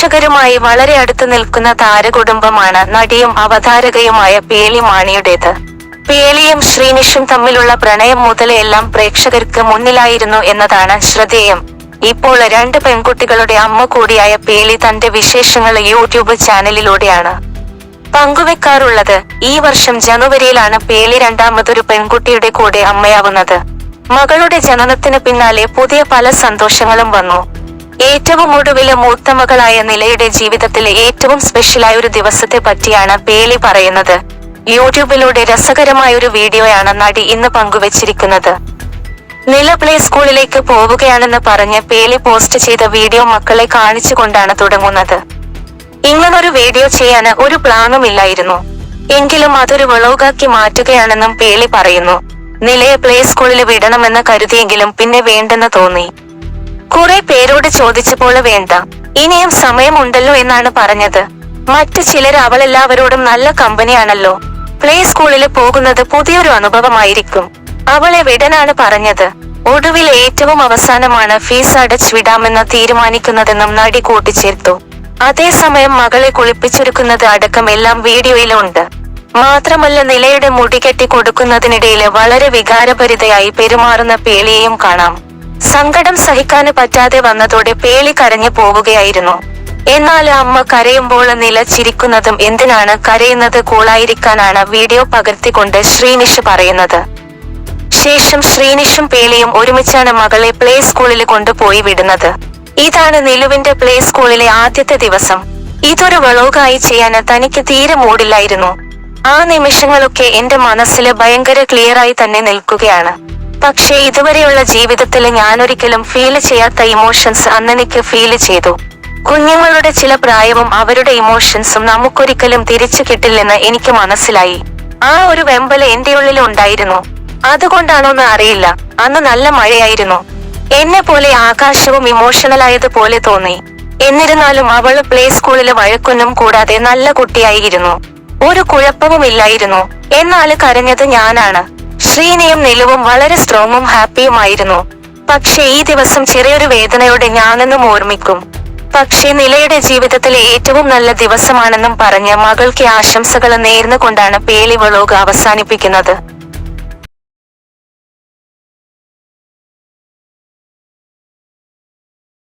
പ്രേക്ഷകരുമായി വളരെ അടുത്ത് നിൽക്കുന്ന താരകുടുംബമാണ് നടിയും അവതാരകയുമായ പേലി മാണിയുടേത്. പേലിയും ശ്രീനിഷും തമ്മിലുള്ള പ്രണയം മുതൽ എല്ലാം പ്രേക്ഷകർക്ക് മുന്നിലായിരുന്നു എന്നതാണ് ശ്രദ്ധേയം. ഇപ്പോൾ രണ്ട് പെൺകുട്ടികളുടെ അമ്മ കൂടിയായ പേലി തന്റെ വിശേഷങ്ങൾ യൂട്യൂബ് ചാനലിലൂടെയാണ് പങ്കുവെക്കാറുള്ളത്. ഈ വർഷം ജനുവരിയിലാണ് പേലി രണ്ടാമതൊരു പെൺകുട്ടിയുടെ കൂടെ അമ്മയാവുന്നത്. മകളുടെ ജനനത്തിന് പിന്നാലെ പുതിയ പല സന്തോഷങ്ങളും വന്നു. ഏറ്റവും ഒടുവിൽ മൂത്ത മകളായ നിലയുടെ ജീവിതത്തിലെ ഏറ്റവും സ്പെഷ്യലായ ഒരു ദിവസത്തെ പറ്റിയാണ് പേലി പറയുന്നത്. യൂട്യൂബിലൂടെ രസകരമായ ഒരു വീഡിയോയാണ് നടി ഇന്ന് പങ്കുവച്ചിരിക്കുന്നത്. നില പ്ലേ സ്കൂളിലേക്ക് പോവുകയാണെന്ന് പറഞ്ഞ് പേലി പോസ്റ്റ് ചെയ്ത വീഡിയോ മക്കളെ കാണിച്ചുകൊണ്ടാണ് തുടങ്ങുന്നത്. ഇങ്ങനൊരു വീഡിയോ ചെയ്യാൻ ഒരു പ്ലാനും ഇല്ലായിരുന്നു. എങ്കിലും അതൊരു വിളവുകാക്കി മാറ്റുകയാണെന്നും പേലി പറയുന്നു. നിലയെ പ്ലേ സ്കൂളിൽ വിടണമെന്ന് കരുതിയെങ്കിലും പിന്നെ വേണ്ടെന്ന് തോന്നി. കുറെ പേരോട് ചോദിച്ചപ്പോൾ വേണ്ട. ഇനിയും സമയമുണ്ടല്ലോ എന്നാണ് പറഞ്ഞത്. മറ്റു ചിലർ അവളെല്ലാവരോടും നല്ല കമ്പനിയാണല്ലോ. പ്ലേ സ്കൂളിൽ പോകുന്നത് പുതിയൊരു അനുഭവമായിരിക്കും. അവളെ വിടനാണ് പറഞ്ഞത്. ഒടുവിൽ ഏറ്റവും അവസാനമാണ് ഫീസ് അടച്ചു വിടാമെന്ന് തീരുമാനിക്കുന്നതെന്നും നടി കൂട്ടിച്ചേർത്തു. അതേസമയം മകളെ കുളിപ്പിച്ചൊരുക്കുന്നത് അടക്കം എല്ലാം വീഡിയോയിലുണ്ട്. മാത്രമല്ല നിലയുടെ മുടി കെട്ടി കൊടുക്കുന്നതിനിടയിൽ വളരെ വികാരഭരിതയായി പെരുമാറുന്ന പേളിയെയും കാണാം. സങ്കടം സഹിക്കാന് പറ്റാതെ വന്നതോടെ പേളി കരഞ്ഞു പോവുകയായിരുന്നു. എന്നാൽ അമ്മ കരയുമ്പോൾ നില ചിരിക്കുന്നതും എന്തിനാണ് കരയുന്നത് കൂളായിരിക്കാനാണ് വീഡിയോ പകർത്തിക്കൊണ്ട് ശ്രീനിഷ് പറയുന്നത്. ശേഷം ശ്രീനിഷും പേളിയും ഒരുമിച്ചാണ് മകളെ പ്ലേ സ്കൂളിൽ കൊണ്ടുപോയി വിടുന്നത്. ഇതാണ് നിലുവിന്റെ പ്ലേ സ്കൂളിലെ ആദ്യത്തെ ദിവസം. ഇതൊരു വളവുകായി ചെയ്യാൻ തനിക്ക് തീരെ മൂടില്ലായിരുന്നു. ആ നിമിഷങ്ങളൊക്കെ എന്റെ മനസ്സിൽ ഭയങ്കര ക്ലിയറായി തന്നെ നിൽക്കുകയാണ്. പക്ഷേ ഇതുവരെയുള്ള ജീവിതത്തിൽ ഞാൻ ഒരിക്കലും ഫീൽ ചെയ്യാത്ത ഇമോഷൻസ് അന്നെനിക്ക് ഫീൽ ചെയ്തു. കുഞ്ഞുങ്ങളുടെ ചില പ്രായവും അവരുടെ ഇമോഷൻസും നമുക്കൊരിക്കലും തിരിച്ചു കിട്ടില്ലെന്ന് എനിക്ക് മനസ്സിലായി. ആ ഒരു വെമ്പൽ എന്റെ ഉള്ളിൽ ഉണ്ടായിരുന്നു. അതുകൊണ്ടാണോന്ന് അറിയില്ല. അന്ന് നല്ല മഴയായിരുന്നു. എന്നെ പോലെ ആകാശവും ഇമോഷണൽ ആയതുപോലെ തോന്നി. എന്നിരുന്നാലും അവൾ പ്ലേ സ്കൂളിലെ വഴക്കൊന്നും കൂടാതെ നല്ല കുട്ടിയായിരുന്നു. ഒരു കുഴപ്പവുമില്ലായിരുന്നു. എന്നാൽ കരഞ്ഞത് ഞാനാണ്. ശ്രീനിയും നിലുവും വളരെ സ്ട്രോങ്ങും ഹാപ്പിയുമായിരുന്നു പക്ഷെ ഈ ദിവസം ചെറിയൊരു വേദനയോടെ ഞാനെന്നും ഓർമ്മിക്കും. പക്ഷേ നിലയുടെ ജീവിതത്തിലെ ഏറ്റവും നല്ല ദിവസമാണെന്നും പറഞ്ഞ് മകൾക്ക് ആശംസകൾ നേർന്നുകൊണ്ടാണ് പേലി വ്ളോഗ് അവസാനിപ്പിക്കുന്നത്.